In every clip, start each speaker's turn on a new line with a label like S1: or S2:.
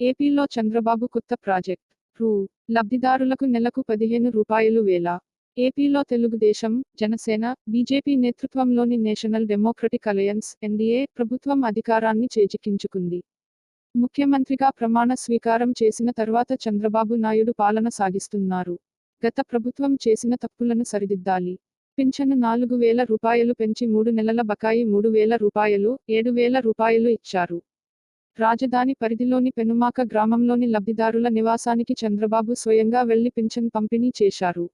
S1: ఏపీలో చంద్రబాబు కొత్త ప్రాజెక్ట్. రూ. లబ్ధిదారులకు నెలకు పదిహేను రూపాయలు వేల. ఏపీలో తెలుగుదేశం జనసేన బీజేపీ నేతృత్వంలోని నేషనల్ డెమోక్రటిక్ అలయన్స్ ఎన్డీఏ ప్రభుత్వం అధికారాన్ని చేజిక్కించుకుంది. ముఖ్యమంత్రిగా ప్రమాణ స్వీకారం చేసిన తర్వాత చంద్రబాబు నాయుడు పాలన సాగిస్తున్నారు. గత ప్రభుత్వం చేసిన తప్పులను సరిదిద్దాలి. పింఛను నాలుగు వేల రూపాయలు పెంచి మూడు నెలల బకాయి మూడు వేల రూపాయలు ఏడు వేల రూపాయలు ఇచ్చారు. రాజధాని పరిధిలోని పెనుమాక గ్రామంలోని లబ్ధిదారుల నివాసానికి చంద్రబాబు స్వయంగా వెళ్ళి పింఛన్ పంపిణీ చేశారు.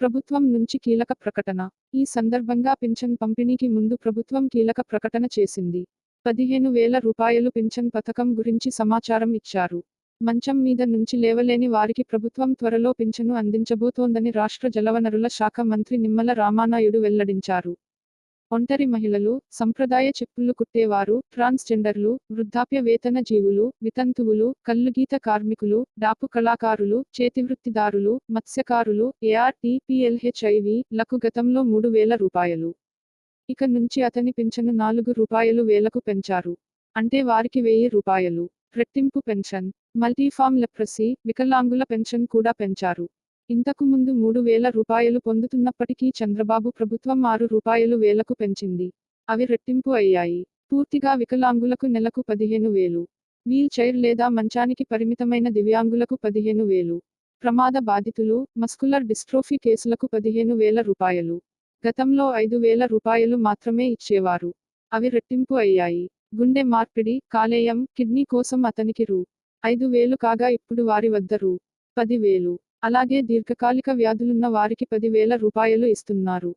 S1: ప్రభుత్వం నుంచి కీలక ప్రకటన. ఈ సందర్భంగా పింఛన్ పంపిణీకి ముందు ప్రభుత్వం కీలక ప్రకటన చేసింది. పదిహేను వేల రూపాయలు పింఛన్ పథకం గురించి సమాచారం ఇచ్చారు. మంచం మీద నుంచి లేవలేని వారికి ప్రభుత్వం త్వరలో పింఛను అందించబోతోందని రాష్ట్ర జలవనరుల శాఖ మంత్రి నిమ్మల రామానాయుడు వెల్లడించారు. ఒంటరి మహిళలు సంప్రదాయ చెప్పులు కుట్టేవారు ట్రాన్స్జెండర్లు వృద్ధాప్య వేతన జీవులు వితంతువులు కల్లుగీత కార్మికులు డాపు కళాకారులు చేతివృత్తిదారులు మత్స్యకారులు ఏఆర్టీపీఎల్హెచ్ఐవి లకు గతంలో మూడు వేల రూపాయలు. ఇక నుంచి అతని పింఛను నాలుగు రూపాయలు వేలకు పెంచారు. అంటే వారికి వెయ్యి రూపాయలు. రెట్టింపు పెన్షన్. మల్టీఫామ్ లెప్రసీ వికలాంగుల పెన్షన్ కూడా పెంచారు. ఇంతకు ముందు మూడు వేల రూపాయలు పొందుతున్నప్పటికీ చంద్రబాబు ప్రభుత్వం ఆరు రూపాయలు వేలకు పెంచింది. అవి రెట్టింపు అయ్యాయి. పూర్తిగా వికలాంగులకు నెలకు పదిహేను వేలు. వీల్ చైర్ లేదా మంచానికి పరిమితమైన దివ్యాంగులకు పదిహేను వేలు. ప్రమాద బాధితులు మస్కులర్ డిస్ట్రోఫీ కేసులకు పదిహేను వేల రూపాయలు. గతంలో ఐదు వేల రూపాయలు మాత్రమే ఇచ్చేవారు. అవి రెట్టింపు అయ్యాయి. గుండె మార్పిడి కాలేయం కిడ్నీ కోసం అతనికి రూ. ఐదు వేలు కాగా ఇప్పుడు వారి వద్ద రూ. పదివేలు అలాగే దీర్ఘకాలిక వ్యాధులున్న వారికి పదివేల రూపాయలు ఇస్తున్నారు.